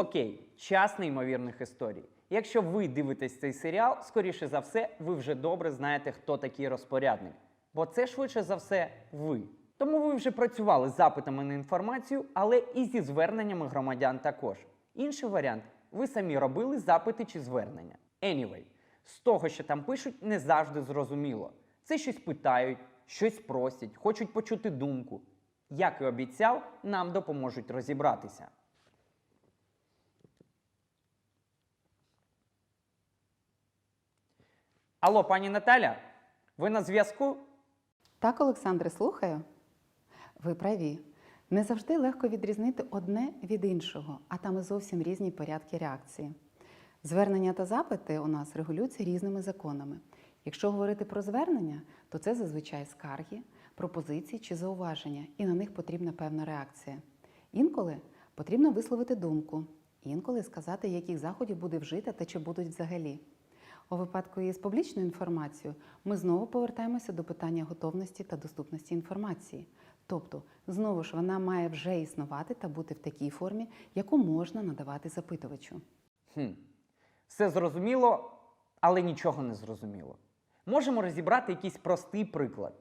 окей, час неймовірних історій. Якщо ви дивитесь цей серіал, скоріше за все, ви вже добре знаєте, хто такий розпорядник. Бо це швидше за все ви. Тому ви вже працювали з запитами на інформацію, але і зі зверненнями громадян також. Інший варіант ви самі робили запити чи звернення. Anyway, з того, що там пишуть, не завжди зрозуміло. Це щось питають, щось просять, хочуть почути думку. Як і обіцяв, нам допоможуть розібратися. Алло, пані Наталя, ви на зв'язку? Так, Олександре, слухаю. Ви праві. Не завжди легко відрізнити одне від іншого, а там і зовсім різні порядки реакції. Звернення та запити у нас регулюються різними законами. Якщо говорити про звернення, то це зазвичай скарги, пропозиції чи зауваження, і на них потрібна певна реакція. Інколи потрібно висловити думку, інколи сказати, яких заходів буде вжито та чи будуть взагалі. У випадку із публічною інформацією ми знову повертаємося до питання готовності та доступності інформації. Тобто, знову ж вона має вже існувати та бути в такій формі, яку можна надавати запитувачу. Хм. Все зрозуміло, але нічого не зрозуміло. Можемо розібрати якийсь простий приклад.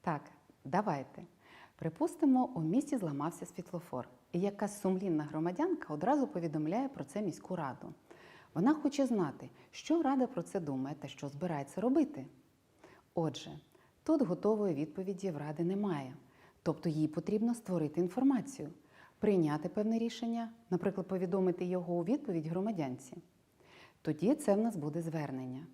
Так, давайте. Припустимо, у місті зламався світлофор, і якась сумлінна громадянка одразу повідомляє про це міську раду. Вона хоче знати, що рада про це думає та що збирається робити. Отже, тут готової відповіді в ради немає. Тобто їй потрібно створити інформацію, прийняти певне рішення, наприклад, повідомити його у відповідь громадянці. Тоді це в нас буде звернення.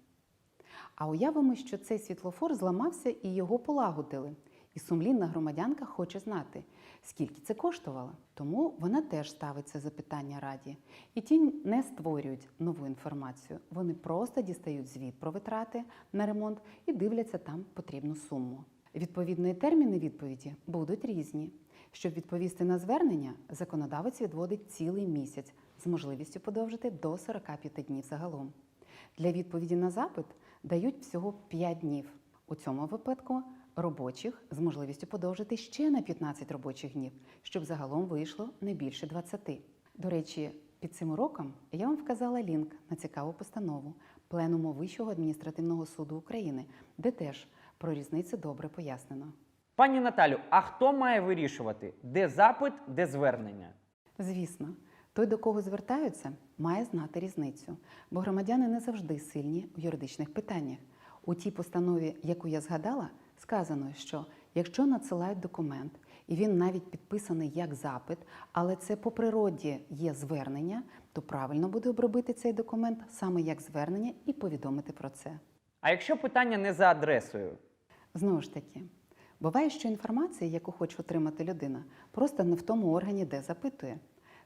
А уявимо, що цей світлофор зламався і його полагодили. І сумлінна громадянка хоче знати, скільки це коштувало. Тому вона теж ставить це запитання раді. І ті не створюють нову інформацію. Вони просто дістають звіт про витрати на ремонт і дивляться там потрібну суму. Відповідно, і терміни відповіді будуть різні. Щоб відповісти на звернення, законодавець відводить цілий місяць з можливістю подовжити до 45 днів загалом. Для відповіді на запит дають всього 5 днів. У цьому випадку робочих з можливістю подовжити ще на 15 робочих днів, щоб загалом вийшло не більше 20. До речі, під цим уроком я вам вказала лінк на цікаву постанову Пленуму Вищого адміністративного суду України, де теж про різницю добре пояснено. Пані Наталю, а хто має вирішувати, де запит, де звернення? Звісно, той, до кого звертаються, має знати різницю, бо громадяни не завжди сильні в юридичних питаннях. У тій постанові, яку я згадала, сказано, що якщо надсилають документ, і він навіть підписаний як запит, але це по природі є звернення, то правильно буде обробити цей документ саме як звернення і повідомити про це. А якщо питання не за адресою? Знову ж таки, буває, що інформація, яку хоче отримати людина, просто не в тому органі, де запитує.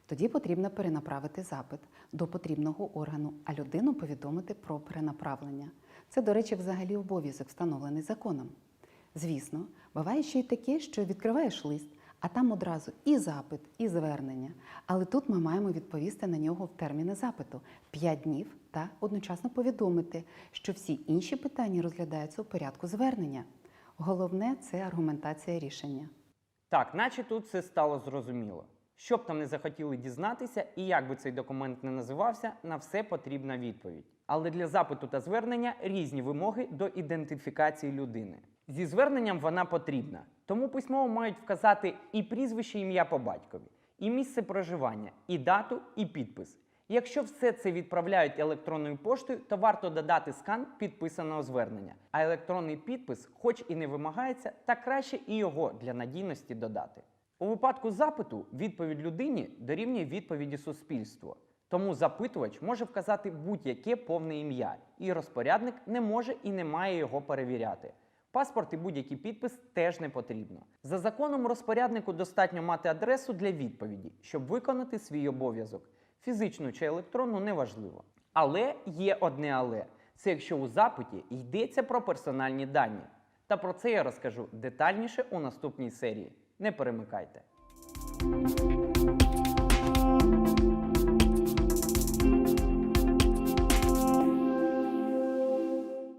Тоді потрібно перенаправити запит до потрібного органу, а людину повідомити про перенаправлення. Це, до речі, взагалі обов'язок, встановлений законом. Звісно, буває ще й таке, що відкриваєш лист, а там одразу і запит, і звернення. Але тут ми маємо відповісти на нього в терміни запиту 5 днів та одночасно повідомити, що всі інші питання розглядаються у порядку звернення. Головне це аргументація рішення. Так, наче тут все стало зрозуміло. Що б там не захотіли дізнатися, і як би цей документ не називався, на все потрібна відповідь. Але для запиту та звернення різні вимоги до ідентифікації людини. Зі зверненням вона потрібна, тому письмово мають вказати і прізвище, ім'я по батькові, і місце проживання, і дату, і підпис. Якщо все це відправляють електронною поштою, то варто додати скан підписаного звернення. А електронний підпис, хоч і не вимагається, та краще і його для надійності додати. У випадку запиту відповідь людині дорівнює відповіді суспільству. Тому запитувач може вказати будь-яке повне ім'я, і розпорядник не може і не має його перевіряти. Паспорт і будь-який підпис теж не потрібно. За законом розпоряднику достатньо мати адресу для відповіді, щоб виконати свій обов'язок. Фізичну чи електронну неважливо. Але є одне але це якщо у запиті йдеться про персональні дані. Та про це я розкажу детальніше у наступній серії. Не перемикайте.